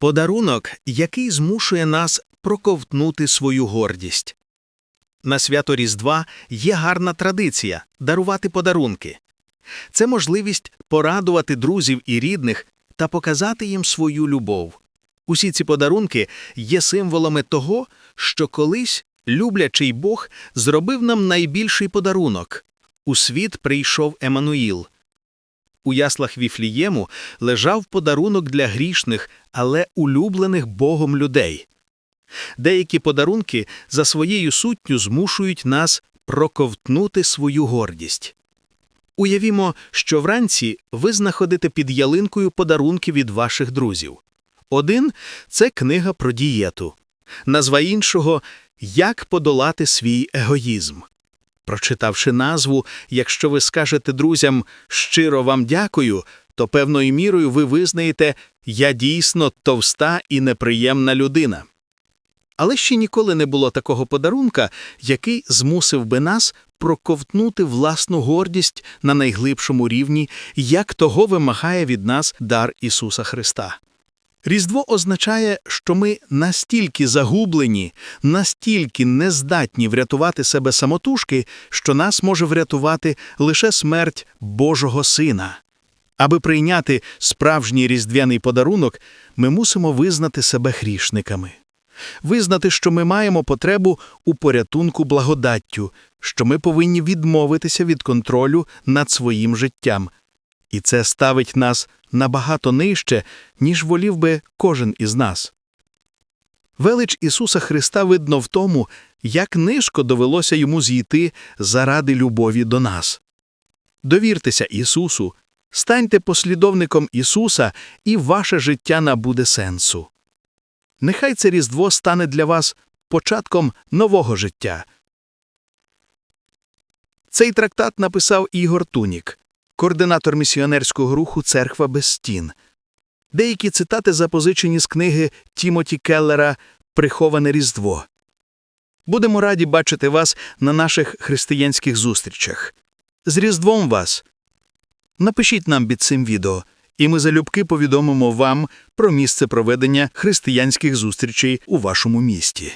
Подарунок, який змушує нас проковтнути свою гордість. На свято Різдва є гарна традиція дарувати подарунки. Це можливість порадувати друзів і рідних та показати їм свою любов. Усі ці подарунки є символами того, що колись люблячий Бог зробив нам найбільший подарунок. У світ прийшов Еммануїл. У яслах Віфлієму лежав подарунок для грішних, але улюблених Богом людей. Деякі подарунки за своєю суттю змушують нас проковтнути свою гордість. Уявімо, що вранці ви знаходите під ялинкою подарунки від ваших друзів. Один це книга про дієту, назва іншого Як подолати свій егоїзм. Прочитавши назву, якщо ви скажете друзям щиро вам дякую, то певною мірою ви визнаєте Я дійсно товста і неприємна людина. Але ще ніколи не було такого подарунка, який змусив би нас проковтнути власну гордість на найглибшому рівні, як того вимагає від нас дар Ісуса Христа. Різдво означає, що ми настільки загублені, настільки нездатні врятувати себе самотужки, що нас може врятувати лише смерть Божого Сина. Аби прийняти справжній різдвяний подарунок, ми мусимо визнати себе грішниками. Визнати, що ми маємо потребу у порятунку благодаттю, що ми повинні відмовитися від контролю над своїм життям. І це ставить нас набагато нижче, ніж волів би кожен із нас. Велич Ісуса Христа видно в тому, як низько довелося йому зійти заради любові до нас. Довіртеся Ісусу, станьте послідовником Ісуса, і ваше життя набуде сенсу. Нехай це Різдво стане для вас початком нового життя. Цей трактат написав Ігор Тунік, координатор місіонерського руху Церква без стін. Деякі цитати запозичені з книги Тімоті Келлера Приховане Різдво. Будемо раді бачити вас на наших християнських зустрічах. З Різдвом вас! Напишіть нам під цим відео, і ми залюбки повідомимо вам про місце проведення християнських зустрічей у вашому місті.